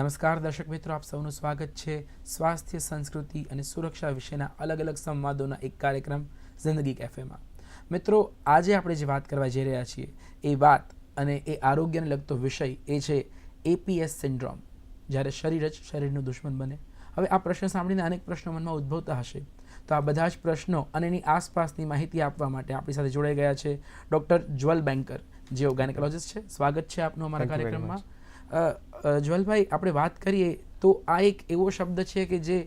નમસ્કાર દર્શક મિત્રો આપ સૌનું સ્વાગત છે સ્વાસ્થ્ય સંસ્કૃતિ અને સુરક્ષા વિશેના અલગ અલગ સંવાદોના એક કાર્યક્રમ જિંદગી કેફેમાં. મિત્રો આજે આપણે જે વાત કરવા જઈ રહ્યા છીએ એ વાત અને એ આરોગ્યને લગતો વિષય એ છે એપીએસ સિન્ડ્રોમ જ્યારે શરીર જ શરીરનું દુશ્મન બને. હવે આ પ્રશ્ન સાંભળીને અનેક પ્રશ્નો મનમાં ઉદ્ભવતા હશે. તો આ બધા જ પ્રશ્નો અને એની આસપાસની માહિતી આપવા માટે આપણી સાથે જોડાઈ ગયા છે ડૉક્ટર જ્વલ બેન્કર જેઓ ગાયનેકોલોજિસ્ટ છે. સ્વાગત છે આપનું અમારા કાર્યક્રમમાં. જ્વલભાઈ, આપણે વાત કરીએ તો આ એક એવો શબ્દ છે કે જે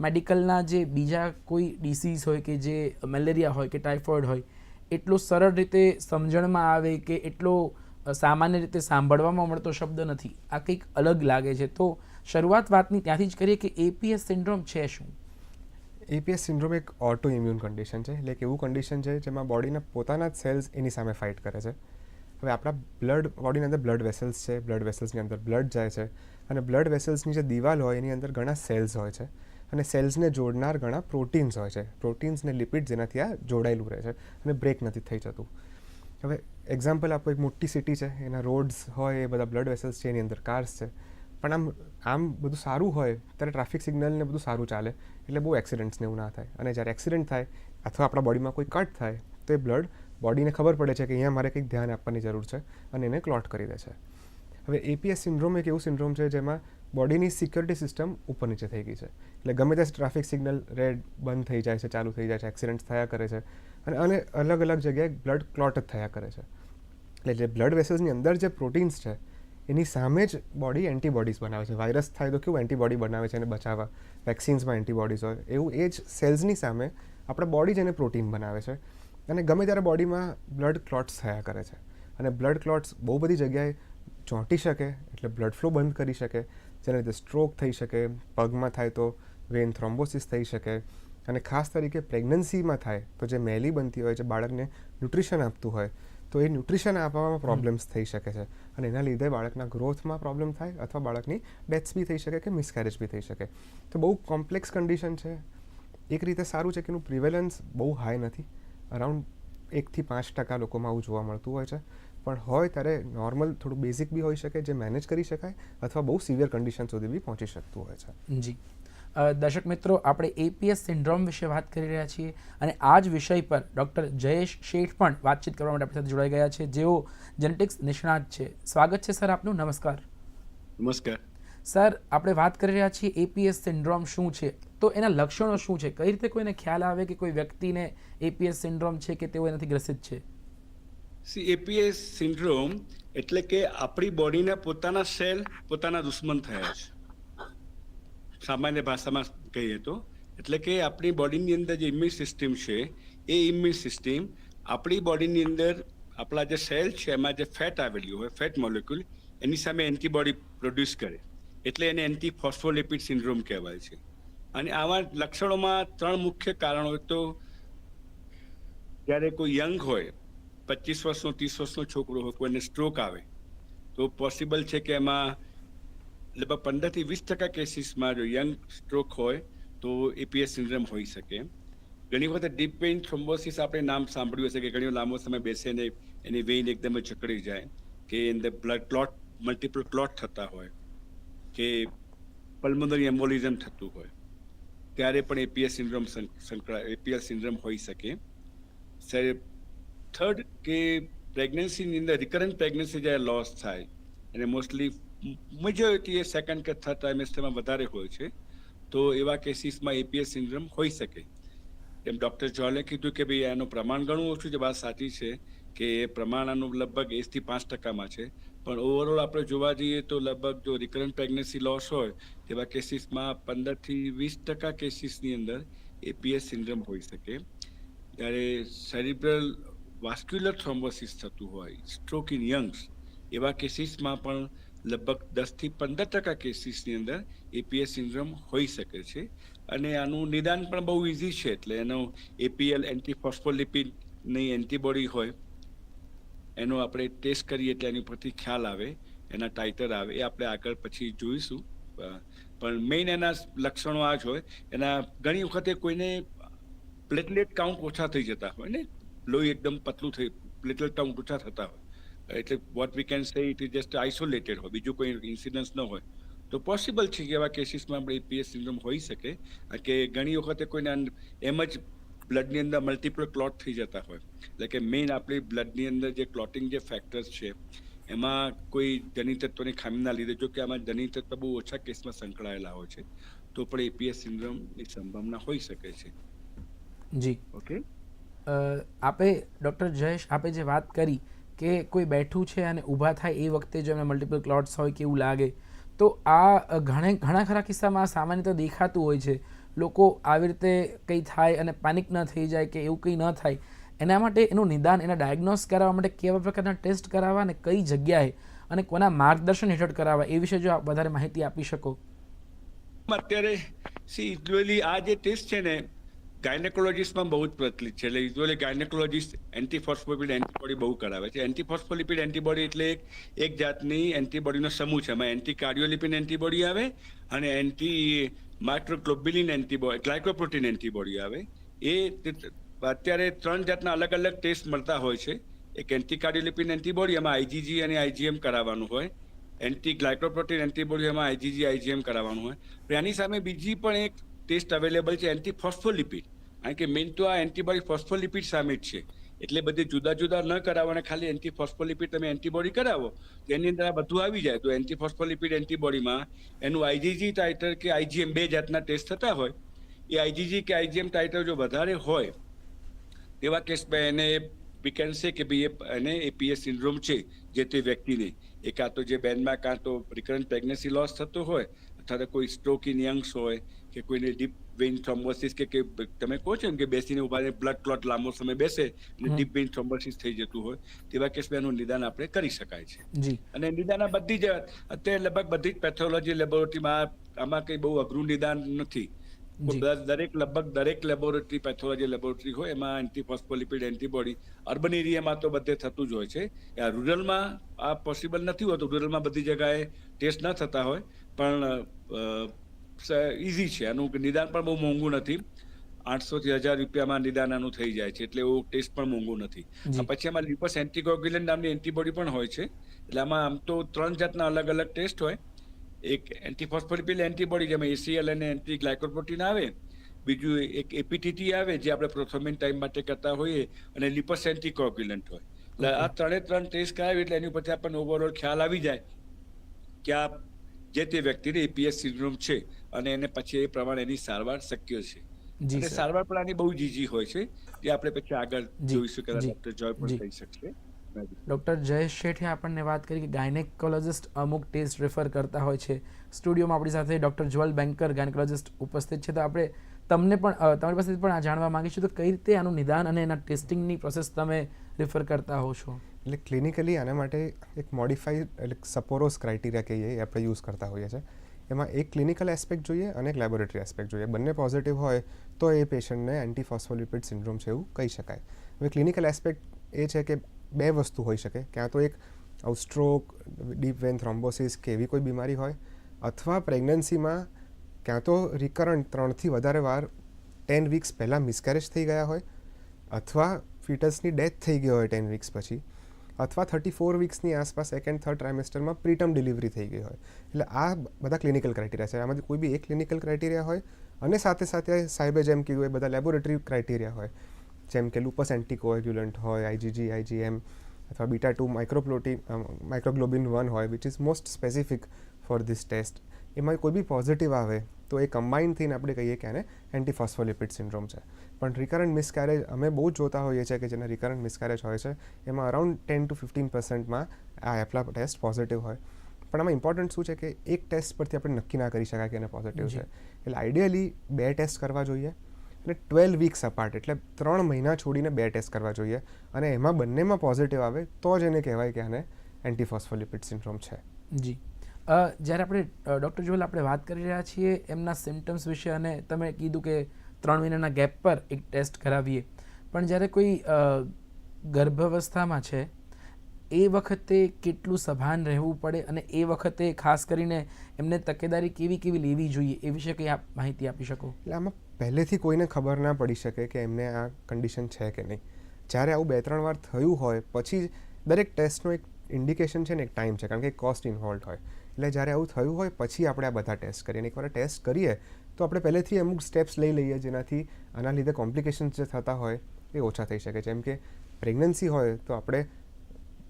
મેડિકલના જે બીજા કોઈ ડિસીઝ હોય કે જે મેલેરિયા હોય કે ટાઇફોઇડ હોય, એટલો સરળ રીતે સમજણમાં આવે કે એટલો સામાન્ય રીતે સાંભળવામાં મળતો શબ્દ નથી. આ કંઈક અલગ લાગે છે. તો શરૂઆત વાતની ત્યાંથી જ કરીએ કે એપીએસ સિન્ડ્રોમ છે શું? એપીએસ સિન્ડ્રોમ એક ઓટો ઇમ્યુન કન્ડિશન છે. એટલે એક એવું કન્ડિશન છે જેમાં બોડીના પોતાના જ સેલ્સ એની સામે ફાઇટ કરે છે. હવે આપણા બ્લડ બોડીની અંદર બ્લડ વેસલ્સ છે બ્લડ વેસલ્સની અંદર બ્લડ જાય છે અને બ્લડ વેસલ્સની જે દિવાલ હોય એની અંદર ઘણા સેલ્સ હોય છે અને સેલ્સને જોડનાર ઘણા પ્રોટીન્સ હોય છે. પ્રોટીન્સ ને લિપિડ જેનાથી આ જોડાયેલું રહે છે અને બ્રેક નથી થઈ જતું. હવે એક્ઝામ્પલ આપો, એક મોટી સિટી છે, એના રોડ્સ હોય, એ બધા બ્લડ વેસલ્સ છે, એની અંદર કાર્સ છે. પણ આમ આમ બધું સારું હોય, ત્યારે ટ્રાફિક સિગ્નલને બધું સારું ચાલે. એટલે બહુ એક્સિડન્ટ્સને એવું ના થાય. અને જ્યારે એક્સિડન્ટ થાય અથવા આપણા બોડીમાં કોઈ કટ થાય, તો એ બ્લડ બોડીને ખબર પડે છે કે અહીંયા મારે કંઈક ધ્યાન આપવાની જરૂર છે અને એને ક્લોટ કરી દે છે. હવે એપીએસ સિન્ડ્રોમ એક એવું સિન્ડ્રોમ છે જેમાં બોડીની સિક્યોરિટી સિસ્ટમ ઉપર નીચે થઈ ગઈ છે. એટલે ગમે તે ટ્રાફિક સિગ્નલ રેડ બંધ થઈ જાય છે, ચાલુ થઈ જાય છે એક્સિડન્ટ થયા કરે છે અને અને અલગ અલગ જગ્યાએ બ્લડ ક્લોટ જ થયા કરે છે. એટલે જે બ્લડ વેસલ્સની અંદર જે પ્રોટીન્સ છે, એની સામે જ બોડી એન્ટીબોડીઝ બનાવે છે. વાયરસ થાય તો કેવું એન્ટીબોડી બનાવે છે એને બચાવવા. વેક્સિન્સમાં એન્ટીબોડીઝ હોય. એવું એ જ સેલ્સની સામે આપણે બોડી જ એને પ્રોટીન બનાવે છે. અને ગમે ત્યારે બોડીમાં બ્લડ ક્લોટ્સ થયા કરે છે. અને બ્લડ ક્લોટ્સ બહુ બધી જગ્યાએ ચોંટી શકે એટલે બ્લડ ફ્લો બંધ કરી શકે જેના લીધે સ્ટ્રોક થઈ શકે પગમાં થાય તો વેન થ્રોમ્બોસિસ થઈ શકે અને ખાસ તરીકે પ્રેગ્નન્સીમાં થાય તો જે મેલી બનતી હોય જે બાળકને ન્યુટ્રિશન આપતું હોય તો એ ન્યુટ્રિશન આપવામાં પ્રોબ્લેમ્સ થઈ શકે છે. અને એના લીધે બાળકના ગ્રોથમાં પ્રોબ્લેમ થાય અથવા બાળકની ડેથ્સ બી થઈ શકે કે મિસકેરેજ બી થઈ શકે. તો બહુ કોમ્પ્લેક્સ કન્ડિશન છે. એક રીતે સારું છે કે એનું પ્રિવેલન્સ બહુ હાઈ નથી. અરાઉન્ડ એકથી પાંચ ટકા લોકોમાં આવું જોવા મળતું હોય છે. પણ હોય ત્યારે નોર્મલ થોડું બેઝિક બી હોઈ શકે જે મેનેજ કરી શકાય અથવા બહુ સિવિયર કન્ડિશન સુધી બી પહોંચી શકતું હોય છે. જી. દર્શક મિત્રો આપણે એપીએસ સિન્ડ્રોમ વિશે વાત કરી રહ્યા છીએ અને આ જ વિષય પર ડૉક્ટર જયેશ શેઠ પણ વાતચીત કરવા માટે આપણી સાથે જોડાઈ ગયા છે. જેઓ જેનેટિક્સ નિષ્ણાત છે. સ્વાગત છે સર આપનું. નમસ્કાર. નમસ્કાર. સર, આપણે વાત કરી રહ્યા છીએ એપીએસ સિન્ડ્રોમ શું છે? તો એના લક્ષણો શું છે? કઈ રીતે કોઈને ખ્યાલ આવે કે કોઈ વ્યક્તિને એપીએસ સિન્ડ્રોમ છે કે તેઓ એનાથી ગ્રસિત છે? સી એપીએસ સિન્ડ્રોમ એટલે કે આપણી બોડીના પોતાના સેલ પોતાના દુશ્મન થયા છે. સામાન્ય ભાષામાં કહીએ તો. એટલે કે આપણી બોડીની અંદર જે ઇમ્યુન સિસ્ટમ છે, એ ઇમ્યુન સિસ્ટમ આપણી બોડીની અંદર આપણા જે સેલ છે, એમાં જે ફેટ આવેલી હોય ફેટ મોલેક્યુલ એની સામે એન્ટીબોડી પ્રોડ્યુસ કરે. એટલે એને એન્ટી ફોસ્ફોલિપિડ સિન્ડ્રોમ કહેવાય છે. અને આવા લક્ષણોમાં ત્રણ મુખ્ય કારણો તો જ્યારે કોઈ યંગ હોય, પચીસ વર્ષનો, ત્રીસ વર્ષનો છોકરો હોય, કોઈને સ્ટ્રોક આવે, તો પોસિબલ છે કે એમાં લગભગ પંદરથી વીસ ટકા કેસીસમાં જો યંગ સ્ટ્રોક હોય, તો એપીએસ સિન્ડ્રોમ હોઈ શકે. ઘણી વખત ડીપ વેઇન થ્રોમ્બોસિસ આપણે નામ સાંભળ્યું હશે કે ઘણી લાંબો સમય બેસે ને એની વેઇન એકદમ જકડી જાય, કે અંદર બ્લડ ક્લોટ મલ્ટિપલ ક્લોટ થતા હોય. કે પલ્મોનરી એમ્બોલિઝમ થતું હોય, ત્યારે પણ એપીએસ સિન્ડ્રોમ સંકળાય એપીએસ સિન્ડ્રોમ હોઈ શકે. થર્ડ કે પ્રેગ્નન્સીની અંદર રિકરન્ટ પ્રેગ્નન્સી જ્યારે લોસ થાય, અને મોસ્ટલી મેજોરિટી એ સેકન્ડ કે થર્ડ ટ્રાઇમેસ્ટરમાં વધારે હોય છે, તો એવા કેસીસમાં એપીએસ સિન્ડ્રોમ હોઈ શકે. એમ ડૉક્ટર જોલે કીધું કે ભાઈ એનું પ્રમાણ ઘણું ઓછું છે, વાત સાચી છે કે એ પ્રમાણ આનું લગભગ એકથી પાંચ ટકામાં છે. પણ ઓવરઓલ આપણે જોવા જઈએ તો લગભગ જો રિકરન્ટ પ્રેગ્નન્સી લોસ હોય, તેવા કેસીસમાં પંદરથી વીસ ટકા કેસીસની અંદર એપીએસ સિન્ડ્રોમ હોઈ શકે. જ્યારે સેરિબ્રલ વાસ્ક્યુલર થ્રોમ્બોસિસ થતું હોય સ્ટ્રોક ઇન યંગ્સ એવા કેસીસમાં પણ લગભગ દસથી પંદર ટકા કેસીસની અંદર એપીએસ સિન્ડ્રોમ હોઈ શકે છે. અને આનું નિદાન પણ બહુ ઇઝી છે, એટલે એનો એપીએલ એન્ટીફોસ્ફોલિપિડની એન્ટીબોડી હોય એનો આપણે ટેસ્ટ કરીએ એટલે એની પરથી ખ્યાલ આવે, એના ટાઇટર આવે, એ આપણે આગળ પછી જોઈશું. પણ મેઇન એના લક્ષણો આ જ હોય. એના ઘણી વખતે કોઈને પ્લેટલેટ કાઉન્ટ ઓછા થઈ જતા હોય ને, લોહી એકદમ પતલું થઈ પ્લેટલેટ કાઉન્ટ ઓછા થતા હોય. એટલે what we can say it is just isolated હોય, બીજું કોઈ ઇન્સિડન્સ ન હોય. તો પોસિબલ છે કે એવા કેસીસમાં આપણે એપીએસ સિન્ડ્રોમ હોઈ શકે, કે ઘણી વખતે કોઈને એમ જ બ્લડની અંદર મલ્ટિપલ ક્લોટ થઈ જતા હોય. એટલે કે મેઇન આપણી બ્લડની અંદર જે ક્લોટિંગ જે ફેક્ટર્સ છે એમાં કોઈ જનિત તત્વની ખામીના લીધે જો કે આમાં જનિત તત્વ બહુ ઓછા કેસમાં સંકળાયેલા હોય છે તો પણ એપીએસ સિન્ડ્રોમની સંભાવના હોઈ શકે છે. જી. ઓકે આપે ડૉક્ટર જયેશ આપે જે વાત કરી કે કોઈ બેઠું છે અને ઊભા થાય એ વખતે જો એમને મલ્ટિપલ ક્લોટ્સ હોય કે એવું લાગે તો આ ઘણે ઘણા ખરા કિસ્સામાં સામાન્ય તો દેખાતું હોય છે લોકો આવી રીતે કંઈ થાય અને પેનિક ન થઈ જાય કે એવું કંઈ ન થાય, એના માટે એનું નિદાન, એના ડાયગ્નોસ કરાવવા માટે કેવા પ્રકારના ટેસ્ટ કરાવવા અને કઈ જગ્યાએ અને કોના માર્ગદર્શન હેઠળ કરાવવા, એ વિશે જો આપ વધારે માહિતી આપી શકો. અત્યારે, સી યુઝ્યુઅલી આ જે ટેસ્ટ છે ને ગાયનેકોલોજીસ્ટમાં બહુ જ પ્રચલિત છે. એટલે યુઝ્યુઅલી ગાયનેકોલોજીસ્ટ એન્ટીફોસ્ફોલિપિડ એન્ટીબોડી બહુ કરાવે છે. એન્ટીફોસ્ફોલિપિડ એન્ટીબોડી એટલે એક એક જાતની એન્ટીબોડીનો સમૂહ છે. એમાં એન્ટી કાર્ડિયોલિપિન એન્ટીબોડી આવે અને anti microglobulin antibody glycoprotein antibody આવે. એ અત્યારે ત્રણ જાતના અલગ અલગ ટેસ્ટ મળતા હોય છે. એક એન્ટી કાર્ડિયોલિપિન એન્ટીબોડી, એમાં આઈજીજી અને આઈજીએમ કરાવવાનું હોય. એન્ટી ગ્લાયકોપ્રોટીન એન્ટીબોડી, એમાં આઈજીજી આઈજીએમ કરાવવાનું હોય. એની સામે બીજી પણ એક ટેસ્ટ અવેલેબલ છે એન્ટી ફોસ્ફોલિપિડ કારણ કે મેઇન તો આ એન્ટીબોડી ફોસ્ફોલિપિડ સામે છે. એટલે બધે જુદા જુદા ન કરાવવાના ખાલી એન્ટી ફોસ્ફોલિપિડ તમે એન્ટીબોડી કરાવો, તો એની અંદર આ બધું આવી જાય. તો એન્ટી ફોસ્ફોલિપિડ એન્ટીબોડીમાં એનું આઈજીજી ટાઇટર કે આઈજીએમ બે જાતના ટેસ્ટ થતા હોય. એ આઈજીજી કે આઈજીએમ ટાઇટર જો વધારે હોય એવા કેસમાં એને વી કેન સે કે ભાઈ એને એપીએસ સિન્ડ્રોમ છે, જે તે વ્યક્તિને. એ કાં તો જે બેનમાં કાં તો રિકરન્ટ પ્રેગ્નન્સી લોસ થતો હોય, અથવા તો કોઈ સ્ટ્રોક ઇન યંગ્સ હોય કે કોઈને ડીપ વેઇન થ્રોમ્બોસિસ કે તમે કહો છો કે બેસીને ઊભા બ્લડ ક્લોટ લાંબો સમય બેસે અને ડીપ વેઇન થ્રોમ્બોસિસ થઈ જતું હોય તેવા કેસમાં એનું નિદાન આપણે કરી શકાય છે. અને નિદાન આ બધી જ અત્યારે લગભગ બધી જ પેથોલોજી લેબોરેટરીમાં આમાં કંઈ બહુ અઘરું નિદાન નથી. દરેક લગભગ દરેક લેબોરેટરી પેથોલોજી લેબોરેટરી હોય એમાં એન્ટીફોસ્ફોલિપિડ એન્ટીબોડી અર્બન એરિયામાં તો બધે થતું જ હોય છે. આ રૂરલમાં આ પોસિબલ નથી હોતું. રૂરલમાં બધી જગાએ ટેસ્ટ ન થતા હોય. પણ ઇઝી છે. આનું નિદાન પણ બહુ મોંઘું નથી. આઠસોથી હજાર રૂપિયામાં નિદાન આનું થઈ જાય છે એટલે એવું ટેસ્ટ પણ મોંઘું નથી. પછી આમાં લિપસ એન્ટીકોગ્યુલન નામની એન્ટીબોડી પણ હોય છે. એટલે આમાં આમ તો ત્રણ જાતના અલગ અલગ ટેસ્ટ હોય. એક એન્ટીફોસ્ફોલિપિલ એન્ટીબોડી જેમાં એસીએલ અને એન્ટી ગ્લાયકોપ્રોટીન આવે. બીજું એક એપીટીટી આવે જે આપણે પ્રોથોમિન ટાઈમ માટે કરતા હોઈએ અને લિપસ એન્ટીકોગ્યુલન્ટ હોય. એટલે આ ત્રણે ત્રણ ટેસ્ટ કરાવી એટલે એની ઉપરથી આપણને ઓવરઓલ ખ્યાલ આવી જાય કે આ જે તે વ્યક્તિને એપીએસ સિન્ડ્રોમ છે અને એને પછી એ પ્રમાણે એની સારવાર શક્ય છે. અને સારવાર પણ આની બહુ જીજી હોય છે જે આપણે પછી આગળ જોઈશું કે ડોક્ટર જોય પણ થઈ શકશે. ડૉક્ટર જયેશ શેઠે આપણને વાત કરી કે ગાયનેકોલોજિસ્ટ અમુક ટેસ્ટ રેફર કરતા હોય છે. સ્ટુડિયોમાં આપણી સાથે ડૉક્ટર જ્વલ બેન્કર ગાયનેકોલોજિસ્ટ ઉપસ્થિત છે. તો આપણે તમને પણ તમારી પાસેથી પણ આ જાણવા માંગીશું તો કઈ રીતે આનું નિદાન અને એના ટેસ્ટિંગની પ્રોસેસ તમે રેફર કરતા હો છો? એટલે ક્લિનિકલી આના માટે એક મોડિફાઈડ એટલે સપોરોસ ક્રાઇટેરિયા કહીએ એ આપણે યુઝ કરતા હોઈએ છીએ. એમાં એક ક્લિનિકલ એસ્પેક્ટ જોઈએ અને એક લેબોરેટરી એસ્પેક્ટ જોઈએ. બંને પોઝિટિવ હોય તો એ પેશન્ટને એન્ટીફોસ્ફોલિપિડ સિન્ડ્રોમ છે એવું કહી શકાય. હવે ક્લિનિકલ એસ્પેક્ટ એ છે કે બે વસ્તુ હોઈ શકે. ક્યાં તો એક સ્ટ્રોક ડીપ વેન થ્રોમ્બોસિસ કે એવી કોઈ બીમારી હોય અથવા પ્રેગ્નન્સીમાં ક્યાં તો રિકરન્ટ ત્રણથી વધારે વાર ટેન વીક્સ પહેલાં મિસકેરેજ થઈ ગયા હોય અથવા ફિટસની ડેથ થઈ ગઈ હોય ટેન વીક્સ પછી. અથવા થર્ટી ફોર વીક્સની આસપાસ સેકન્ડ થર્ડ ટ્રાઇમેસ્ટરમાં પ્રીટર્મ ડિલિવરી થઈ ગઈ હોય. એટલે આ બધા ક્લિનિકલ ક્રાઇટેરિયા છે. આમાંથી કોઈ બી એક ક્લિનિકલ ક્રાઇટેરિયા હોય અને સાથે સાથે સાહેબે જેમ કીધું એ બધા લેબોરેટરી ક્રાઇટેરિયા હોય. જેમ કે લુપસ એન્ટીકોએગ્યુલન્ટ હોય આઈજીજી આઈજીએમ અથવા beta two microprotein microglobulin one હોય which is most specific for this test એમાં કોઈ બી પોઝિટિવ આવે તો એ કમ્બાઇન થઈને આપણે કહીએ કે આને એન્ટીફોસ્ફોલિપિડ સિન્ડ્રોમ છે. પણ રિકરન્ટ મિસકેરેજ અમે બહુ જ જોતા હોઈએ છીએ કે જેને રિકરન્ટ મિસકેરેજ હોય છે એમાં અરાઉન્ડ ટેન ટુ ફિફ્ટીન પર્સન્ટમાં આ એફલા ટેસ્ટ પોઝિટિવ હોય. પણ આમાં ઇમ્પોર્ટન્ટ શું છે કે એક ટેસ્ટ પરથી આપણે નક્કી ના કરી શકાય કે એને પોઝિટિવ છે. એટલે આઈડિયલી બે ટેસ્ટ કરવા જોઈએ અને ટ્વેલ્વ વીક્સ અપાર્ટ એટલે ત્રણ મહિના છોડીને બે ટેસ્ટ કરવા જોઈએ. અને એમાં બંનેમાં પોઝિટિવ આવે તો જ એને કહેવાય કે આને એન્ટીફોસ્ફોલિપિડ સિન્ડ્રોમ છે. જી. જ્યારે આપણે ડૉક્ટર જોલ આપણે વાત કરી રહ્યા છીએ એમના સિમ્ટમ્સ વિશે અને તમે કીધું કે ત્રણ મહિનાના ગેપ પર એક ટેસ્ટ કરાવીએ. પણ જ્યારે કોઈ ગર્ભાવસ્થામાં છે, એ વખતે કેટલું સભાન રહેવું પડે અને એ વખતે ખાસ કરીને એમને તકેદારી કેવી કેવી લેવી જોઈએ એ વિશે કંઈ આપ માહિતી આપી શકો? એટલે આમાં પહેલેથી કોઈને ખબર ના પડી શકે કે એમને આ કન્ડિશન છે કે નહીં. જ્યારે આવું બે ત્રણ વાર થયું હોય, પછી દરેક ટેસ્ટનો એક ઇન્ડિકેશન છે ને, એક ટાઈમ છે, કારણ કે કોસ્ટ ઇન્વોલ્વ હોય. એટલે જ્યારે આવું થયું હોય, પછી આપણે આ બધા ટેસ્ટ કરીએ. અને એકવાર ટેસ્ટ કરીએ તો આપણે પહેલેથી અમુક સ્ટેપ્સ લઈ લઈએ જેનાથી આના લીધે કોમ્પ્લિકેશન્સ જે થતા હોય એ ઓછા થઈ શકે. જેમ કે પ્રેગ્નન્સી હોય તો આપણે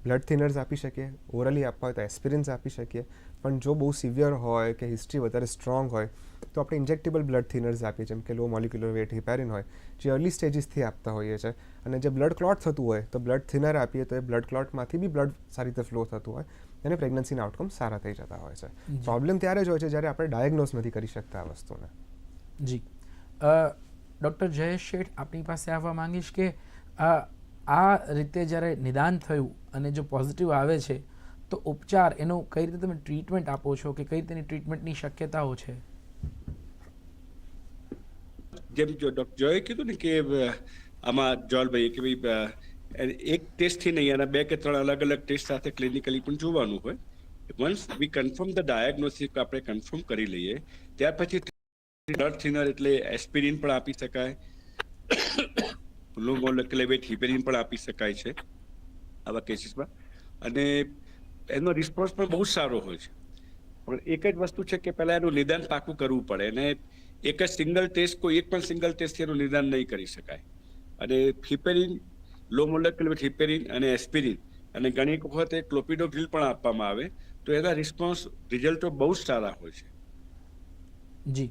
બ્લડ થિનર્સ આપી શકીએ ઓરલી આપવા હોય તો એસ્પિરિન્સ આપી શકીએ. પણ જો બહુ સિવિયર હોય કે હિસ્ટ્રી વધારે સ્ટ્રોંગ હોય તો આપણે ઇન્જેક્ટેબલ બ્લડ થિનર્સ આપીએ, જેમ કે લો મોલિક્યુલર વેટ હિપેરિન હોય, જે અર્લી સ્ટેજીસથી આપતા હોઈએ છીએ. અને જે બ્લડ ક્લોટ થતું હોય તો બ્લડ થિનર આપીએ તો એ બ્લડ ક્લોટમાંથી બી બ્લડ સારી રીતે ફ્લો થતું હોય. અને પ્રેગ્નન્સીના આઉટકમ સારા થઈ જતા હોય છે. પ્રોબ્લેમ ત્યારે જ હોય છે જ્યારે આપણે ડાયગ્નોઝ નથી કરી શકતા આ વસ્તુને. જી. ડૉક્ટર જયેશ શેઠ આપણી પાસે આવવા માંગીશ કે આ આ રીતે જ્યારે નિદાન થયું અને જો પોઝિટિવ આવે છે તો ઉપચાર એનો કઈ રીતે તમે ટ્રીટમેન્ટ આપો છો કે કઈ રીતેની ટ્રીટમેન્ટની શક્યતાઓ છે? જેમ જો ડોક્ટર જોએ કીધું ને કે આમાં જોલભાઈ કે ભાઈ એક ટેસ્ટથી નહીં એના બે કે ત્રણ અલગ અલગ ટેસ્ટ સાથે ક્લિનિકલી પણ જોવાનું હોય. Once we confirm the diagnosis આપણે કન્ફર્મ કરી લઈએ, ત્યાર પછી બ્લડ થિનર એટલે એસ્પિરિન પણ આપી શકાય. લો મોલેક્યુલર લેવે હિપેરિન પણ આપી શકાય છે આવા કેસીસમાં અને એનો રિસ્પોન્સ પણ બહુ સારો હોય છે. પણ એક જ વસ્તુ છે કે પહેલાં એનું નિદાન પાકું કરવું પડે અને એક જ સિંગલ ટેસ્ટ કોઈ એક પણ સિંગલ ટેસ્ટથી એનું નિદાન નહીં કરી શકાય. અને હિપેરિન લો મોલેક્યુલર હિપેરિન અને એસ્પિરિન. અને ઘણી વખત ક્લોપિડોગ્રીલ પણ આપવામાં આવે, તો એના રિસ્પોન્સ રિઝલ્ટો બહુ જ સારા હોય છે. જી.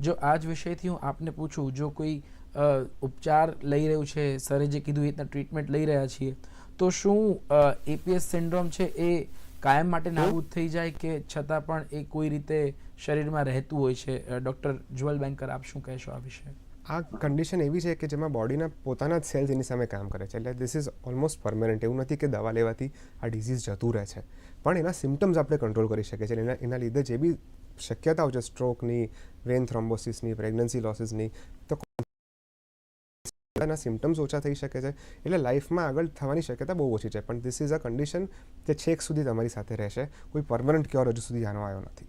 જો આ જ વિષયથી હું આપને પૂછું, જો કોઈ ઉપચાર લઈ રહ્યું છે, સરે જે કીધું એ રીતના ટ્રીટમેન્ટ લઈ રહ્યા છીએ, તો શું એપીએસ સિન્ડ્રોમ છે એ કાયમ માટે નાબૂદ થઈ જાય કે છતાં પણ એ કોઈ રીતે શરીરમાં રહેતું હોય છે? ડૉક્ટર જ્વલ બેન્કર આપ શું કહેશો આ વિશે? આ કન્ડિશન એવી છે કે જેમાં બોડીના પોતાના જ સેલ્સ એની સામે કામ કરે છે. એટલે ધીસ ઇઝ ઓલમોસ્ટ પરમેનન્ટ એવું નથી કે દવા લેવાથી આ ડિઝીઝ જતું રહે છે. પણ એના સિમ્ટમ્સ આપણે કંટ્રોલ કરી શકીએ છીએ. એના એના લીધે જે બી શક્યતાઓ છે સ્ટ્રોકની વેન થ્રોમ્બોસિસની પ્રેગ્નન્સી લોસીસની તો એના સિમ્ટમ્સ ઓછા થઈ શકે છે. એટલે લાઈફમાં આગળ થવાની શક્યતા બહુ ઓછી છે. પણ ધીસ ઇઝ અ કન્ડિશન જે છેક સુધી તમારી સાથે રહેશે. કોઈ પરમનન્ટ ક્યોર હજુ સુધી આનો આવ્યો નથી.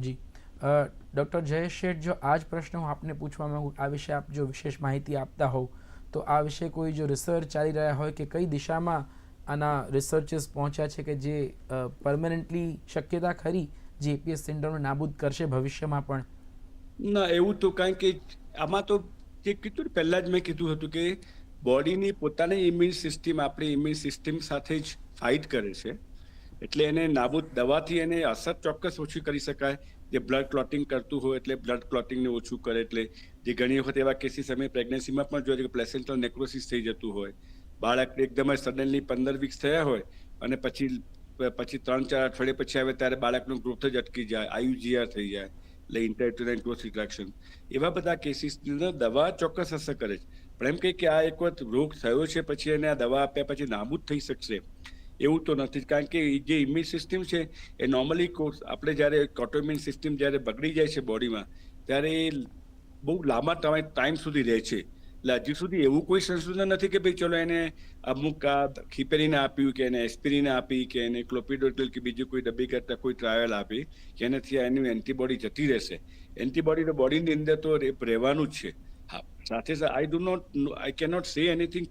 જી. ડૉક્ટર જયેશ શેઠ, જો આ જ પ્રશ્ન હું આપને પૂછવા માગું, આ વિશે આપ જો વિશેષ માહિતી આપતા હોવ, તો આ વિશે કોઈ જો રિસર્ચ ચાલી રહ્યા હોય કે કઈ દિશામાં આના રિસર્ચીસ પહોંચ્યા છે કે જે પરમનન્ટલી શક્યતા ખરી જે એપીએસ સિન્ડ્રોમને નાબૂદ કરશે ભવિષ્યમાં પણ? ના, એવું તો કારણ કે આમાં તો જે કીધું પહેલા જ મેં કીધું હતું કે બોડીની પોતાની ઇમ્યુન સિસ્ટમ આપણી ઇમ્યુન સિસ્ટમ સાથે જ ફાઇટ કરે છે. એટલે એને નાબૂદ દવાથી એને અસર ચોક્કસ ઓછી કરી શકાય. જે બ્લડ ક્લોટિંગ કરતું હોય એટલે બ્લડ ક્લોટિંગને ઓછું કરે એટલે જે ઘણી વખત એવા કેસીસ અમે પ્રેગ્નન્સીમાં પણ જોઈએ કે પ્લેસેન્ટલ નેક્રોસિસ થઈ જતું હોય. બાળક એકદમ સડનલી પંદર વીક્સ થયા હોય અને પછી પછી ત્રણ, ચાર અઠવાડિયા પછી આવે ત્યારે બાળકનો ગ્રોથ જ અટકી જાય આયુજીઆર થઈ જાય, એટલે ઇન્ટરટ્યુનલ ગ્રોથ રિટ્રેક્શન એવા બધા કેસીસની દવા ચોક્કસ અસર કરે છે. પણ એમ કહે કે આ એક વખત રોગ થયો છે, પછી એને આ દવા આપ્યા પછી નાબૂદ થઈ શકશે. એવું તો નથી. કારણ કે જે ઇમ્યુન સિસ્ટમ છે, એ નોર્મલી આપણે જ્યારે ઓટોઇમ્યુન સિસ્ટમ જ્યારે બગડી જાય છે બોડીમાં ત્યારે એ બહુ લાંબા ટાઈમ સુધી રહે છે. એટલે હજી સુધી એવું કોઈ સંશોધન નથી કે ભાઈ ચલો એને અમુક આ ખીપેરીને આપ્યું કે એને એસ્પિરીને આપી કે એને ક્લોપીડોટલ કે બીજું કોઈ ડબ્બી કરતા કોઈ ટ્રાયલ આપી, કે એનાથી એની એન્ટીબોડી જતી રહેશે. એન્ટીબોડી તો બોડીની અંદર તો રહેવાનું જ છે. સાથે સાથે I do not I can not say anything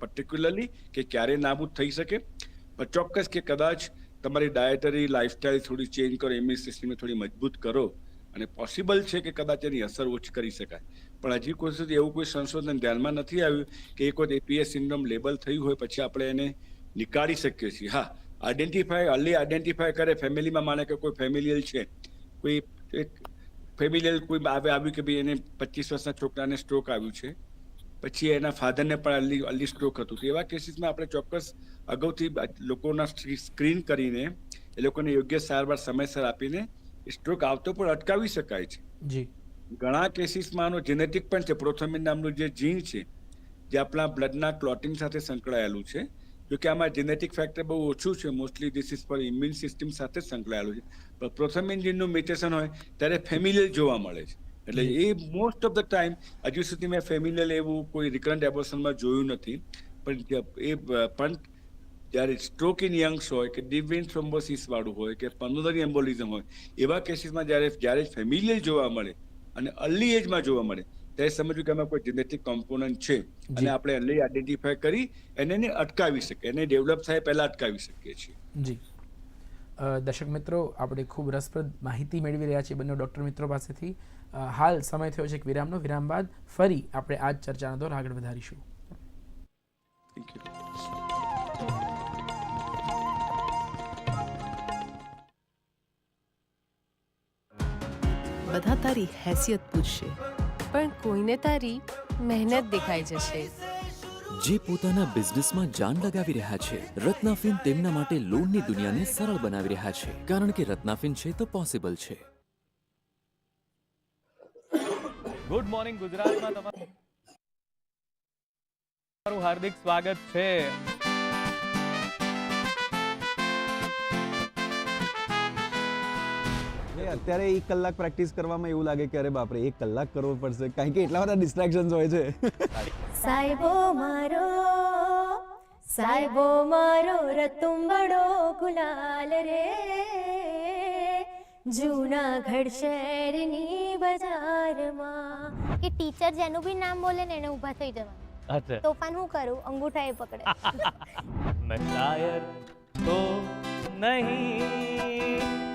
particularly કે ક્યારે નાબૂદ થઈ શકે. પણ ચોક્કસ કે કદાચ તમારી ડાયટરી લાઈફસ્ટાઈલ થોડી ચેન્જ કરો ઇમ્યુન સિસ્ટમને થોડી મજબૂત કરો અને પોસિબલ છે કે કદાચ એની અસર ઓછી કરી શકાય. પણ હજી કોઈ સુધી એવું કોઈ સંશોધન ધ્યાનમાં નથી આવ્યું કે એક વખત એપીએસ સિન્ડ્રોમ લેબલ થયું હોય પછી આપણે એને નીકાળી શકીએ છીએ. હા આઈડેન્ટિફાય અર્લી આઈડેન્ટિફાય કરે ફેમિલીમાં માને કે કોઈ ફેમિલિયલ છે. કોઈ એક ફેમિલિયલ કોઈ આવે આવ્યું કે ભાઈ એને પચીસ વર્ષના છોકરાને સ્ટ્રોક આવ્યું છે પછી એના ફાધરને પણ અલ્લી અર્લી સ્ટ્રોક હતું. તો એવા કેસીસમાં આપણે ચોક્કસ અગાઉથી લોકોના સ્ક્રીન કરીને એ લોકોને યોગ્ય સારવાર સમયસર આપીને સ્ટ્રોક આવતો પણ અટકાવી શકાય છે. જી. ઘણા કેસીસમાં આનો જેનેટિક પણ છે. પ્રોથોમિન નામનું જે જીન છે જે આપણા બ્લડના ક્લોટિંગ સાથે સંકળાયેલું છે. જો કે આમાં જેનેટિક ફેક્ટર બહુ ઓછું છે. મોસ્ટલી ડિસીઝ પર ઇમ્યુન સિસ્ટમ સાથે સંકળાયેલું છે. પણ પ્રથમ ઇન્જિનનું મ્યુટેશન હોય ત્યારે ફેમિલિયલ જોવા મળે છે. એટલે એ મોસ્ટ ઓફ ધ ટાઈમ હજુ સુધી મેં ફેમિલિયલ એવું કોઈ રિકરન્ટ એબોર્શનમાં જોયું નથી. પણ એ પણ જ્યારે સ્ટ્રોક ઇન યંગ્સ હોય કે ડિવિન વેન થ્રોમ્બોસિસ વાળું હોય કે પલ્મોનરી એમ્બોલિઝમ હોય એવા કેસીસમાં જ્યારે જ્યારે ફેમિલિયલ જોવા મળે અને અર્લી એજમાં જોવા મળે ત્યારે સમજવું કે એમાં કોઈ જેનેટિક કોમ્પોનન્ટ છે. અને આપણે અર્લી આઈડેન્ટિફાય કરી અને એને અટકાવી શકીએ એને ડેવલપ થાય પહેલાં અટકાવી શકીએ છીએ. જી. અ, દર્શક મિત્રો આપણે ખૂબ રસપ્રદ માહિતી મેળવી રહ્યા છીએ બંને ડૉક્ટર મિત્રો પાસેથી. હાલ સમય થયો છે એક વિરામનો. વિરામ બાદ ફરી આપણે આ જ ચર્ચાનો દોર આગળ વધારીશું. બધા તારી હેસિયત પૂછશે. પણ કોઈને તારી મહેનત દેખાઈ જશે. જે પોતાના બિઝનેસમાં જાન લગાવી રહ્યા છે રત્નાફિન તેમના માટે લોનની દુનિયાને સરળ બનાવી રહ્યા છે કારણ કે રત્નાફિન છે તો પોસિબલ છે. ગુડ મોર્નિંગ ગુજરાતમાં તમારું હાર્દિક સ્વાગત છે. અત્યારે એક કલાક પ્રેક્ટિસ કરવામાં એવું લાગે કે અરે બાપરે એક કલાક કરવો પડશે. કારણ કે એટલા બધા ડિસ્ટ્રેક્શન્સ હોય છે. સાહેબો મારો સાહેબો મારો રતુંબડો ગુલાલ રે. જૂનાગઢ શહેરની બજારમાં. કે ટીચર જેનું બી નામ બોલે ને એને ઊભા થઈ જવાનું. તોફાન હું કરું? અંગૂઠા એ પકડે. મેં શાયર તો નહીં.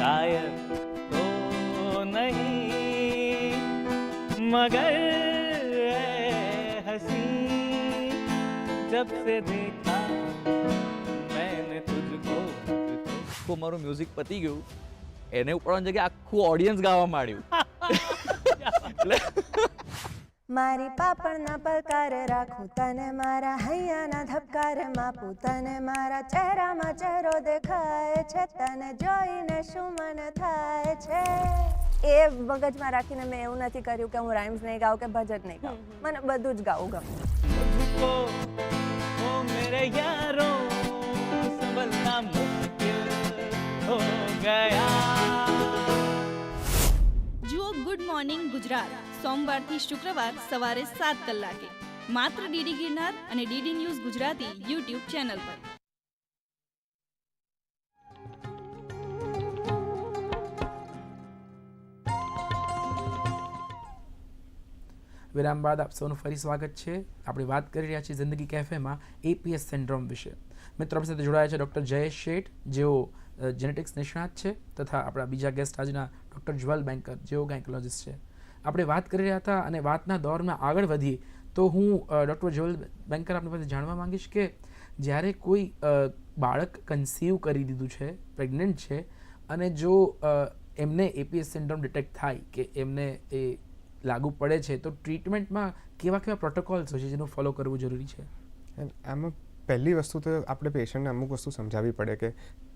मैं शायर तो नहीं मगर ऐ हंसी जब से देखा मैंने तुझको આખું મારું મ્યુઝિક પતી ગયું એને ઉપડવાની જગ્યાએ આખું ઓડિયન્સ ગાવા માંડ્યું મારી પાપણના પલકાર રાખું તને મારા હૈયાના ધબકારે માપું તને મારા ચહેરામાં ચહેરો દેખાય છે તને જોઈને શું મન થાય છે? એ મગજમાં રાખીને મેં એવું નથી કર્યું કે હું રાઇમ્સ નહીં ગાઉં કે ભજન નહીં ગાઉં. મને બધું જ ગાવું ગમે. ગયા. મોર્નિંગ ગુજરાત. સોમવારથી શુક્રવાર સવારે સાત કલાકે. માત્ર ડીડી ગિરનાર અને DD news Gujarati YouTube channel પર. વિરામ બાદ આપ સૌનું ફરી સ્વાગત છે. આપણે વાત કરી રહ્યા છીએ જિંદગી કેફેમાં એપીએસ સિન્ડ્રોમ વિશે. મિત્રો, આપણી સાથે જોડાયા છે ડૉક્ટર જયેશ શેઠ. જેઓ જેનેટિક્સ નિષ્ણાત છે તથા આપણા બીજા ગેસ્ટ આજના ડૉક્ટર જ્વલ બેન્કર, જેઓ ગાયકોલોજિસ્ટ છે. આપણે વાત કરી રહ્યા હતા અને વાતના દોરમાં આગળ વધીએ, તો હું ડૉક્ટર જ્વલ બેન્કર આપણી પાસે જાણવા માંગીશ કે જ્યારે કોઈ બાળક કન્સીવ કરી દીધું છે પ્રેગ્નન્ટ છે, અને જો એમને એપીએસ સિન્ડ્રોમ ડિટેક્ટ થાય કે એમને એ લાગુ પડે છે, તો ટ્રીટમેન્ટમાં કેવા કેવા પ્રોટોકોલ્સ હોય છે જેનું ફોલો કરવું જરૂરી છે? આમાં પહેલી વસ્તુ તો આપણે પેશન્ટને અમુક વસ્તુ સમજાવવી પડે કે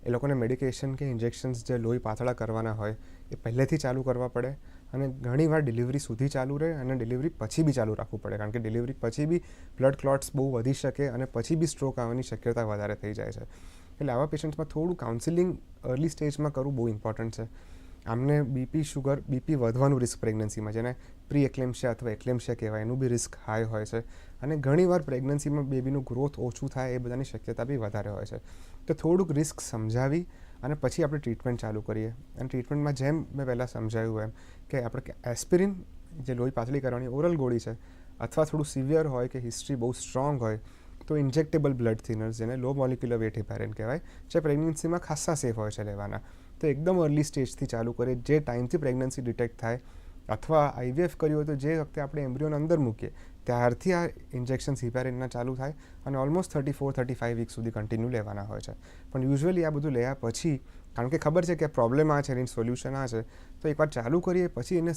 એ લોકોને મેડિકેશન કે ઇન્જેક્શન્સ જે લોહી પાતળા કરવાના હોય, એ પહેલેથી ચાલુ કરવા પડે અને ઘણીવાર ડિલિવરી સુધી ચાલુ રહે અને ડિલિવરી પછી બી ચાલુ રાખવું પડે. કારણ કે ડિલિવરી પછી બી બ્લડ ક્લોટ્સ બહુ વધી શકે અને પછી બી સ્ટ્રોક આવવાની શક્યતા વધારે થઈ જાય છે. એટલે આવા પેશન્ટ્સમાં થોડું કાઉન્સિલિંગ અર્લી સ્ટેજમાં કરવું બહુ ઇમ્પોર્ટન્ટ છે. આમને બીપી શુગર બીપી વધવાનું રિસ્ક પ્રેગ્નન્સીમાં જેને પ્રી એક્લેમ્શિયા અથવા એક્લેમ્શિયા કહેવાય, એનું બી રિસ્ક હાઈ હોય છે. અને ઘણીવાર પ્રેગ્નન્સીમાં બેબીનું ગ્રોથ ઓછું થાય એ બધાની શક્યતા બી વધારે હોય છે. તો થોડુંક રિસ્ક સમજાવી અને પછી આપણે ટ્રીટમેન્ટ ચાલુ કરીએ. અને ટ્રીટમેન્ટમાં જેમ મેં પહેલાં સમજાવ્યું એમ કે આપણે એસ્પિરિન જે લોહી પાતળી કરવાની ઓરલ ગોળી છે અથવા થોડું સિવિયર હોય કે હિસ્ટ્રી બહુ સ્ટ્રોંગ હોય તો ઇન્જેક્ટેબલ બ્લડ થિનર્સ જેને લો મોલિક્યુલર વેટ હેપારિન કહેવાય, જે પ્રેગ્નન્સીમાં ખાસ્સા સેફ હોય છે લેવાના. તો એકદમ અર્લી સ્ટેજથી ચાલુ કરીએ. જે ટાઈમથી પ્રેગ્નન્સી ડિટેક્ટ થાય અથવા આઈવીએફ કર્યું હોય તો જે વખતે આપણે એમ્બ્રિયોને અંદર મૂકીએ, ત્યારથી આ ઇન્જેક્શન હિપેરિનના ચાલુ થાય અને almost thirty four thirty five week સુધી કન્ટિન્યુ લેવાના હોય છે. પણ યુઝ્યુઅલી આ બધું લેયા પછી, કારણ કે ખબર છે કે પ્રોબ્લેમ આ છે એની સોલ્યુશન આ છે, તો એકવાર ચાલુ કરીએ પછી એને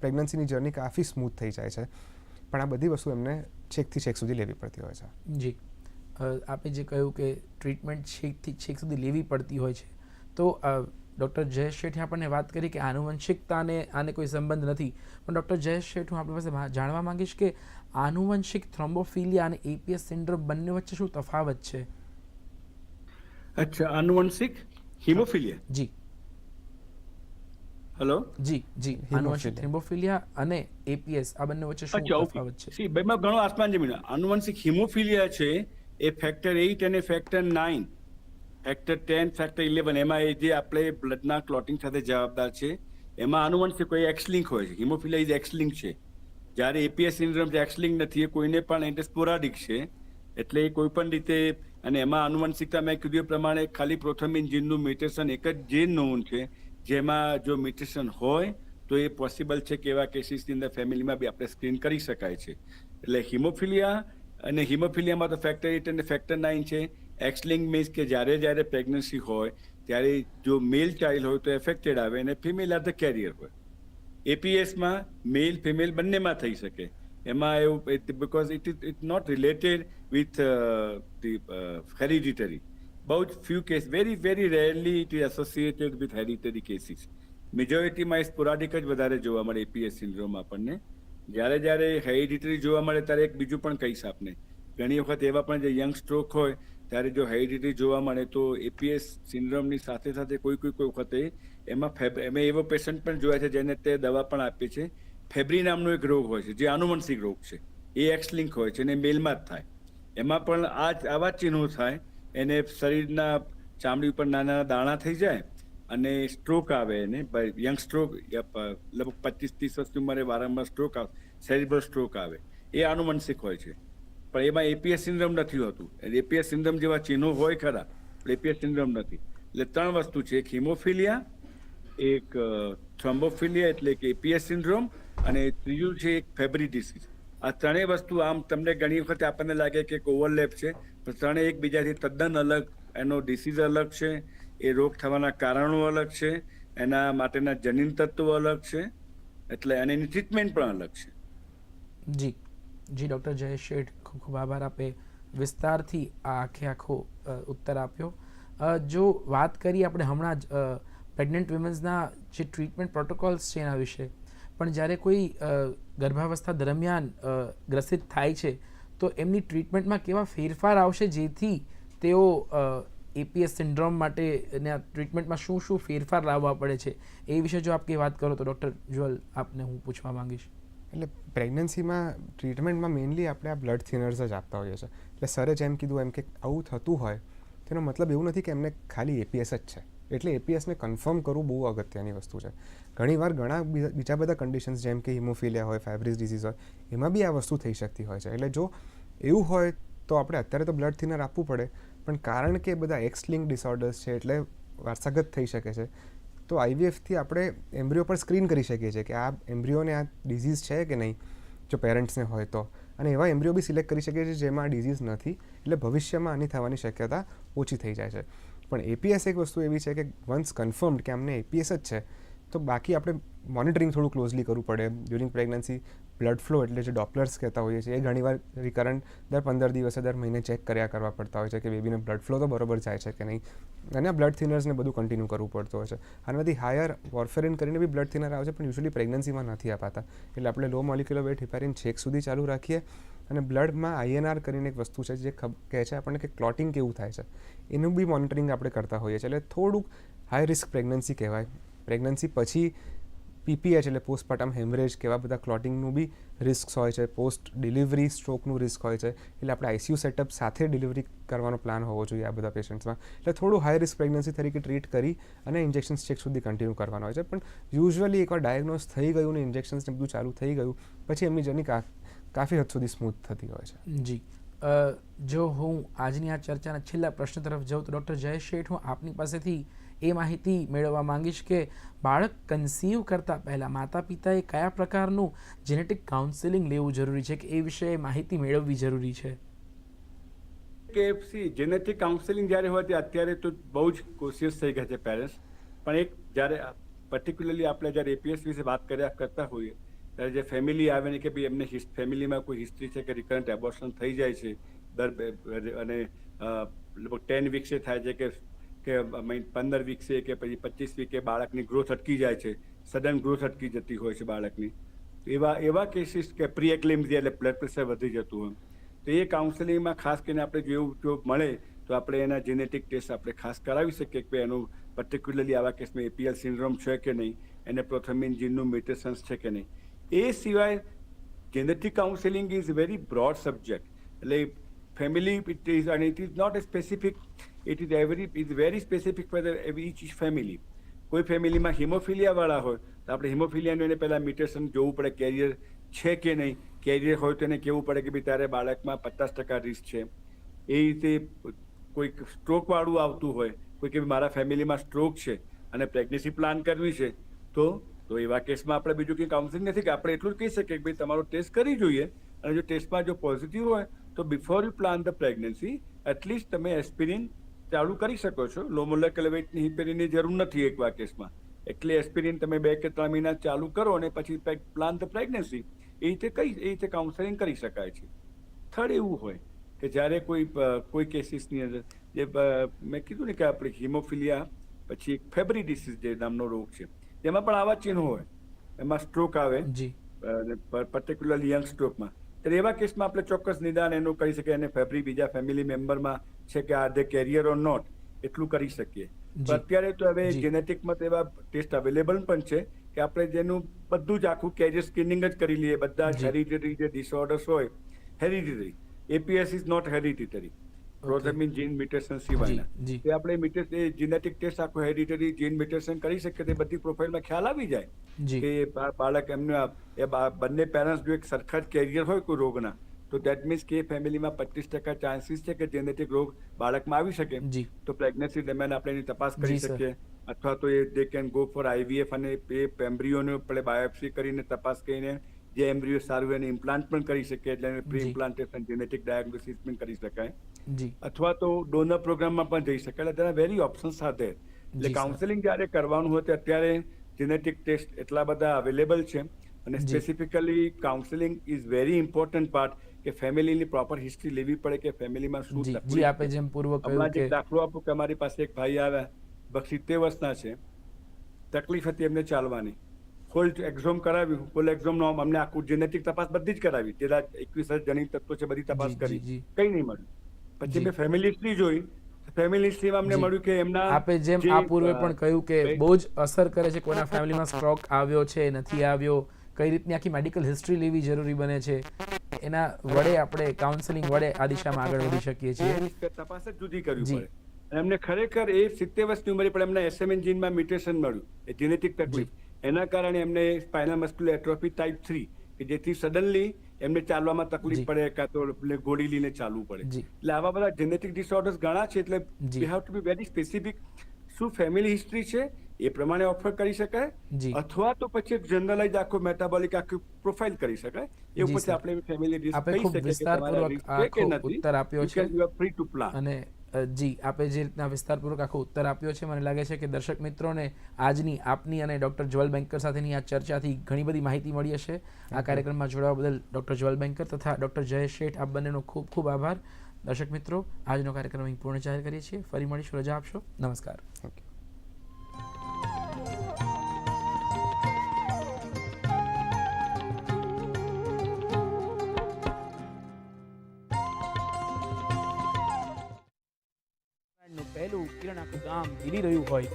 પ્રેગ્નન્સીની જર્ની કાફી સ્મૂથ થઈ જાય છે. પણ આ બધી વસ્તુ એમને છેકથી છેક સુધી લેવી પડતી હોય છે. જી. આપે જે કહ્યું કે ટ્રીટમેન્ટ છેકથી છેક સુધી લેવી પડતી હોય છે, તો ડૉક્ટર જયેશ શેઠે આપણને વાત કરી કે આનુવંશિકતાને આને કોઈ સંબંધ નથી. પણ ડૉક્ટર જયેશ શેઠ હું આપણી પાસે જાણવા માંગીશ કે આનુવંશિક થ્રોમ્બોફિલિયા અને એપીએસ સિન્ડ્રોમ બંને વચ્ચે શું તફાવત છે? અચ્છા આનુવંશિક હિમોફિલિયા? જી. હેલો? જી જી. આનુવંશિક થ્રોમ્બોફિલિયા અને એપીએસ આ બંને વચ્ચે શું તફાવત છે? સી બેમાં ઘણો આસમાન જમીન આનુવંશિક હિમોફિલિયા છે એ ફેક્ટર 8 અને factor nine factor ten factor eleven એમાં એ જે આપણે બ્લડના ક્લોટિંગ સાથે જવાબદાર છે, એમાં આનુવંશિક કોઈ એક્સલિંક હોય છે હિમોફિલિયા ઇઝ એક્સલિંક છે. જ્યારે એપીએસ સિન્ડ્રોમ જે એક્સ નથી, એ કોઈને પણ એટલે સ્પોરાડિક છે. એટલે એ કોઈ પણ રીતે, અને એમાં આનુવંશિકતા મેં કીધું પ્રમાણે ખાલી પ્રોથમિન જીનનું મ્યુટેશન એક જ જીન નોન છે, જેમાં જો મ્યુટેશન હોય, તો એ પોસિબલ છે કે એવા કેસીસની અંદર ફેમિલીમાં બી આપણે સ્ક્રીન કરી શકાય છે. એટલે હિમોફિલિયા અને હિમોફિલિયામાં તો ફેક્ટર એટ અને ફેક્ટર નાઇન છે. એક્સલિંગ મીન્સ કે જ્યારે જ્યારે પ્રેગ્નન્સી હોય, ત્યારે જો મેલ ચાઇલ્ડ હોય તો એફેક્ટેડ આવે અને ફિમેલ આર ધ કેરિયર હોય. એપીએસમાં મેલ ફિમેલ બંનેમાં થઈ શકે. એમાં એવું because it is it not related with the hereditary બહુ જ few case very very rarely it is associated with hereditary cases મેજોરિટીમાં એ સ્પોરાડિક જ વધારે જોવા મળે એપીએસ સિન્ડ્રોમ આપણને. જ્યારે જ્યારે હેરિડિટરી જોવા મળે, ત્યારે એક બીજું પણ કહીશ આપને. ઘણી વખત એવા પણ જે યંગ સ્ટ્રોક હોય, ત્યારે જો હાઇડિટી જોવા મળે તો એપીએસ સિન્ડ્રોમની સાથે સાથે કોઈ કોઈ કોઈ વખતે એમાં ફેબ એમાં એવો પેશન્ટ પણ જોયા છે જેને તે દવા પણ આપી છે. ફેબ્રી નામનો એક રોગ હોય છે, જે આનુવંશિક રોગ છે. એ એક્સ લિંક હોય છે અને મેલમાં જ થાય. એમાં પણ આ આવા ચિહ્નો થાય, એને શરીરના ચામડી ઉપર નાના નાના દાણા થઈ જાય અને સ્ટ્રોક આવે એને. યંગ સ્ટ્રોક લગભગ પચીસ, ત્રીસ વર્ષની ઉંમરે વારંવાર સ્ટ્રોક આવે સેરિબ્રલ સ્ટ્રોક આવે. એ આનુવંશિક હોય છે. પણ એમાં એપીએસ સિન્ડ્રોમ નથી હોતું. એપીએસ સિન્ડ્રોમ જેવા ચિહ્નો હોય ખરા એપીએસ સિન્ડ્રોમ નથી. એટલે ત્રણ વસ્તુ છે, એક હિમોફિલિયા એક થ્રોમ્બોફિલિયા એટલે કે એપીએસ સિન્ડ્રોમ અને ત્રીજું છે, એક ફેબ્રી ડિસીઝ આ ત્રણેય વસ્તુ આમ તમને ઘણી વખત આપણને લાગે કે ઓવરલેપ છે, પણ ત્રણેય એકબીજાથી તદ્દન અલગ. એનો ડિસીઝ અલગ છે, એ રોગ થવાના કારણો અલગ છે, એના માટેના જનીન તત્વો અલગ છે, એટલે અને એની ટ્રીટમેન્ટ પણ અલગ છે. જી. જી ડૉક્ટર જયેશ શેઠ. ખૂબ આભાર. આપે વિસ્તારથી આ આખે આખો ઉત્તર આપ્યો. જો વાત કરીએ આપણે હમણાં જ પ્રેગ્નન્ટ વિમન્સના જે ટ્રીટમેન્ટ પ્રોટોકોલ્સ છે એના વિશે, પણ જ્યારે કોઈ ગર્ભાવસ્થા દરમિયાન ગ્રસિત થાય છે, તો એમની ટ્રીટમેન્ટમાં કેવા ફેરફાર આવશે જેથી તેઓ એપીએસ સિન્ડ્રોમ માટે એના ટ્રીટમેન્ટમાં શું શું ફેરફાર લાવવા પડે છે, એ વિશે જો આપ કંઈ વાત કરો તો ડૉક્ટર જ્વલ આપને હું પૂછવા માંગીશ. એટલે પ્રેગ્નન્સીમાં ટ્રીટમેન્ટમાં મેઇનલી આપણે આ બ્લડ થિનર્સ જ આપતા હોઈએ છીએ. એટલે સરે જેમ કીધું એમ કે આવું થતું હોય, તેનો મતલબ એવું નથી કે એમને ખાલી એપીએસ જ છે. એટલે એપીએસને કન્ફર્મ કરવું બહુ અગત્યની વસ્તુ છે. ઘણીવાર ઘણા બીજા બધા કન્ડિશન્સ જેમ કે હિમોફિલિયા હોય ફેબ્રિસ ડિસીઝ હોય, એમાં બી આ વસ્તુ થઈ શકતી હોય છે. એટલે જો એવું હોય તો આપણે અત્યારે તો બ્લડ થિનર આપવું પડે, પણ કારણ કે બધા એક્સ લિંક ડિસઓર્ડર્સ છે એટલે વારસાગત થઈ શકે છે તો આઈવીએફથી આપણે એમ્બ્રિયો પર સ્ક્રીન કરી શકીએ છીએ કે આ એમ્બ્રિયોને આ ડિઝીઝ છે કે નહીં, જો પેરેન્ટ્સને હોય તો. અને એવા એમ્બ્રિયો બી સિલેક્ટ કરી શકીએ છીએ જેમાં આ ડિઝીઝ નથી, એટલે ભવિષ્યમાં આની થવાની શક્યતા ઓછી થઈ જાય છે. પણ એપીએસ એક વસ્તુ એવી છે કે વન્સ કન્ફર્મડ કે અમને એપીએસ જ છે, તો બાકી આપણે મોનિટરિંગ થોડું ક્લોઝલી કરવું પડે. ડ્યુરિંગ પ્રેગ્નન્સી બ્લડ ફ્લો એટલે જે ડોપલર્સ કહેતા હોઈએ છીએ, એ ઘણીવાર રિકરન્ટ દર પંદર દિવસે, દર મહિને ચેક કર્યા કરવા પડતા હોય છે કે બેબીને બ્લડ ફ્લો તો બરોબર જાય છે કે નહીં. અને આ બ્લડ થિનર્સને બધું કન્ટિન્યુ કરવું પડતું હોય છે. આનાથી હાયર વોર્ફેરિન કરીને બી બ્લડ થિનર આવે છે, પણ યુઝ્યુઅલી પ્રેગ્નન્સીમાં નથી અપાતા એટલે આપણે લો મોલિક્યુલર વેટ હિપેરિન છેક સુધી ચાલુ રાખીએ અને બ્લડમાં આઈએનઆર કરીને એક વસ્તુ છે જે કહે છે આપણને કે ક્લોટિંગ કેવું થાય છે. એનું બી મોનિટરિંગ આપણે કરતા હોઈએ છીએ. એટલે થોડુંક હાઈ રિસ્ક પ્રેગ્નન્સી કહેવાય. પ્રેગ્નન્સી પછી પીપીએચ એટલે પોસ્ટપાર્ટમ હેમરેજ કેવા બધા ક્લોટિંગનું બી રિસ્ક હોય છે પોસ્ટ ડિલિવરી સ્ટ્રોકનું રિસ્ક હોય છે, એટલે આપણે આઈસીયુ સેટઅપ સાથે ડિલિવરી કરવાનો પ્લાન હોવો જોઈએ આ બધા પેશન્ટ્સમાં એટલે થોડું હાઈ રિસ્ક પ્રેગ્નન્સી તરીકે ટ્રીટ કરી અને ઇન્જેક્શન્સ ચેક સુધી કન્ટિન્યુ કરવાનો હોય છે. પણ યુઝ્યુઅલી એકવાર ડાયગ્નોઝ થઈ ગયું ને ઇન્જેક્શન્સ ને બધું ચાલુ થઈ ગયું, પછી એમની જર્ની કાફી હદ સુધી સ્મૂથ થતી હોય છે. જી. જો હું આજની આ ચર્ચાના છેલ્લા પ્રશ્ન તરફ જાઉં તો ડૉક્ટર જયેશ શેઠ, હું આપની પાસેથી એ માહિતી મેળવવા માંગીશ કે બાળક કન્સીવ કરતાં પહેલાં માતા પિતાએ કયા પ્રકારનું જેનેટિક કાઉન્સેલિંગ લેવું જરૂરી છે કે એ વિશે માહિતી મેળવવી જરૂરી છે? કે સી જેનેટિક કાઉન્સેલિંગ જ્યારે હોય તે અત્યારે તો બહુ જ કોશિશ થઈ ગયા છે પેરેન્ટ્સ પણ એક જ્યારે પર્ટિક્યુલરલી આપણે જ્યારે એપીએસ વિશે વાત કર્યા કરતા હોઈએ, ત્યારે જે ફેમિલી આવે ને કે ભાઈ એમને ફેમિલીમાં કોઈ હિસ્ટ્રી છે કે રિકરન્ટ એબોર્શન થઈ જાય છે, દર અને લગભગ ટેન વીક્સે થાય છે કે કે પંદર વીક્સે કે પછી પચીસ વીકે બાળકની ગ્રોથ અટકી જાય છે સડન ગ્રોથ અટકી જતી હોય છે બાળકની. એવા એવા કેસીસ કે પ્રી એક્લિમ્સી એટલે બ્લડ પ્રેશર વધી જતું હોય. તો એ કાઉન્સેલિંગમાં ખાસ કરીને આપણે જો એવું જો મળે, તો આપણે એના જેનેટિક ટેસ્ટ આપણે ખાસ કરાવી શકીએ કે એનું પર્ટિક્યુલરલી આવા કેસમાં એપીએલ સિન્ડ્રોમ છે કે નહીં એને પ્રોથમિન જીનનું મ્યુટેશન્સ છે કે નહીં. એ સિવાય genetic counselling is very broad subject એટલે ફેમિલી ઇટ ઇઝ અને it is not a specific it is every is very specific for each family કોઈ ફેમિલીમાં હિમોફિલિયાવાળા હોય, તો આપણે હિમોફિલિયાનું એને પહેલાં મ્યુટેશન જોવું પડે, કેરિયર છે કે નહીં. કેરિયર હોય તો એને કહેવું પડે કે ભાઈ તારે બાળકમાં પચાસ ટકા રિસ્ક છે. એ રીતે કોઈક સ્ટ્રોકવાળું આવતું હોય, કોઈ કે મારા ફેમિલીમાં સ્ટ્રોક છે અને પ્રેગ્નન્સી પ્લાન કરવી છે, તો તો એવા કેસમાં આપણે બીજું કંઈ કાઉન્સિલિંગ નથી કે આપણે એટલું જ કહી શકીએ કે ભાઈ તમારો ટેસ્ટ કરી જોઈએ અને જો ટેસ્ટમાં જો પોઝિટિવ હોય, તો before you plan the pregnancy at least તમે એસ્પિરિન ચાલુ કરી શકો છો. લો મોલેક્યુલર વેટની હિપેરિનની જરૂર નથી એક વા કેસમાં. એટલે એસ્પિરિન તમે બે કે ત્રણ મહિના ચાલુ કરો અને પછી પ્લાન ધ પ્રેગ્નન્સી એ રીતે કઈ એ રીતે કાઉન્સેલિંગ કરી શકાય છે. થર્ડ એવું હોય કે જ્યારે કોઈ કોઈ કેસીસની અંદર જે મેં કીધું ને કે આપણે હિમોફિલિયા પછી એક ફેબ્રી ડિસીઝ જે નામનો રોગ છે તેમાં પણ આવા ચિહ્નો હોય. એમાં સ્ટ્રોક આવે. પર્ટિક્યુલરલી યંગ સ્ટ્રોકમાં ત્યારે એવા કેસમાં આપણે ચોક્કસ નિદાન એનું કરી શકીએ અને ફેબ્રી બીજા ફેમિલી મેમ્બરમાં છે કે are they carrier or not એટલું કરી શકીએ. અત્યારે તો હવે. જેનેટિકમાં તો એવા ટેસ્ટ અવેલેબલ પણ છે કે આપણે જેનું બધું જ આખું કેરિયર સ્ક્રીનિંગ જ કરી લઈએ. બધા જી. હેરિટેટરી જે ડિસઓર્ડર્સ હોય hereditary APS is not hereditary પ્રોઝેમિન gene mutation સિવાયના. તે આપણે મ્યુટેશન એ જીનેટિક ટેસ્ટ આખો હેરિટરી જીન મ્યુટેશન કરી શકીએ તે બધી પ્રોફાઇલમાં ખ્યાલ આવી જાય કે બાળક એમને એ બંને પેરેન્ટ્સ જો એક સરખા જ કેરિયર હોય કોઈ રોગના તો દેટ મીન્સ કે ફેમિલીમાં પચીસ ટકા ચાન્સીસ છે કે જેનેટિક રોગ બાળકમાં આવી શકે. તો પ્રેગ્નન્સી દરમિયાન આપણે એની તપાસ કરી શકીએ. અથવા તો એ they can go for IVF અને એ એમ્બ્રિયોને આપણે બાયોપ્સી કરીને તપાસ કરીને જે એમ્બ્રિયો સારું એને ઇમ્પ્લાન્ટ પણ કરી શકીએ એટલે પ્રી ઇમ્પ્લાન્ટેશન જેનેટિક ડાયગ્નોસિસ પણ કરી શકાય. જી. અથવા તો ડોનર પ્રોગ્રામમાં પણ જઈ શકે એટલે તેના વેરી ઓપ્શન સાથે. એટલે કાઉન્સેલિંગ જ્યારે કરવાનું હોય તો અત્યારે જેનેટિક ટેસ્ટ એટલા બધા અવેલેબલ છે. અને specifically counselling is very important part કે ફેમિલીની પ્રોપર હિસ્ટ્રી લેવી પડે કે ફેમિલીમાં શું તકલીફ આપે જેમ પૂર્વ કહ્યું કે દાખલો આપો કે અમારી પાસે એક ભાઈ આવ્યા. બક્ષી તે વર્ષના છે. તકલીફ હતી એમને ચાલવાની. ફૂલ એક્ઝોમ કરાવ્યું ફૂલ એક્ઝોમ નો અમને આખું જેનેટિક તપાસ બધી જ કરાવી. તેના એકવીસ જનીન તત્વો છે બધી તપાસ કરી. કઈ નહીં મળ્યું. પછી મેં ફેમિલી હિસ્ટ્રી જોઈ. ફેમિલી હિસ્ટ્રીમાં અમને મળ્યું કે એમના આપે જેમ આ પૂર્વે પણ કહ્યું કે બહુ જ અસર કરે છે કોઈના ફેમિલીમાં સ્ટ્રોક આવ્યો છે નથી આવ્યો કઈ રીતની આખી મેડિકલ હિસ્ટ્રી લેવી જરૂરી બને છે એના વડે આપણે કાઉન્સેલિંગ વડે આ દિશામાં આગળ વધી શકીએ છીએ. તપાસ જ જુદી કરવી. પડે. એમને ખરેખર એ સિત્તેર વર્ષની ઉંમરે પણ એમના એસએમએન જીનમાં મ્યુટેશન મળ્યું એ જેનેટિક તકલીફ. એના કારણે એમને spinal muscular atrophy type three કે જેથી સડનલી એમને ચાલવામાં તકલીફ પડે કાં તો ગોળી લઈને ચાલવું પડે. એટલે આવા બધા જેનેટિક ડિસઓર્ડર્સ ઘણા છે એટલે. We have to be very specific શું ફેમિલી હિસ્ટ્રી છે એ પ્રમાણે ઓફર કરી શકાય? અથવા તો પછી એક જનરલાઇઝ આખો મેટાબોલિક આખું પ્રોફાઇલ કરી શકાય? એ પછી આપણે ફેમિલી રિસ્ક કહી શકીએ કે તમારા વિસ્તારપૂર્વક છે કે નથી. You are free to plan અને જી આપે જે રીતના વિસ્તારપૂર્વક આખો ઉત્તર આપ્યો છે મને લાગે છે કે દર્શક મિત્રોને આજની આપની અને ડૉક્ટર જ્વલ બેન્કર સાથેની આ ચર્ચાથી ઘણી બધી માહિતી મળી હશે. આ કાર્યક્રમમાં જોડાવા બદલ ડૉક્ટર જ્વલ બેન્કર તથા ડૉક્ટર જયેશ શેઠ આપ બંનેનો ખૂબ ખૂબ આભાર. દર્શક મિત્રો આજનો કાર્યક્રમ અહીં પૂર્ણ જાહેર કરીએ છીએ. ફરી મળીશું. રજા આપશો. નમસ્કાર. ઓકે કિરણ આખું રહ્યું હોય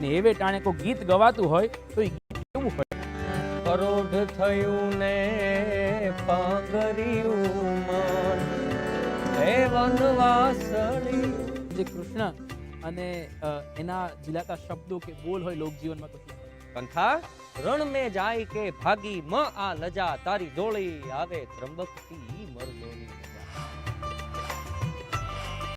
ને એવે ટાણે કોઈ ગીત ગવાતું હોય તો એ ગીત કેવું હોય? પરોઢ થયું ને પાગર્યું મન હે વનવાસળી. જે કૃષ્ણ અને એના જીલાતા શબ્દો કે બોલ હોય લોકજીવનમાં તો કંથા રણ મે જાય કે ભાગી મ આ લજા તારી દોળી આવે ત્રંબકતી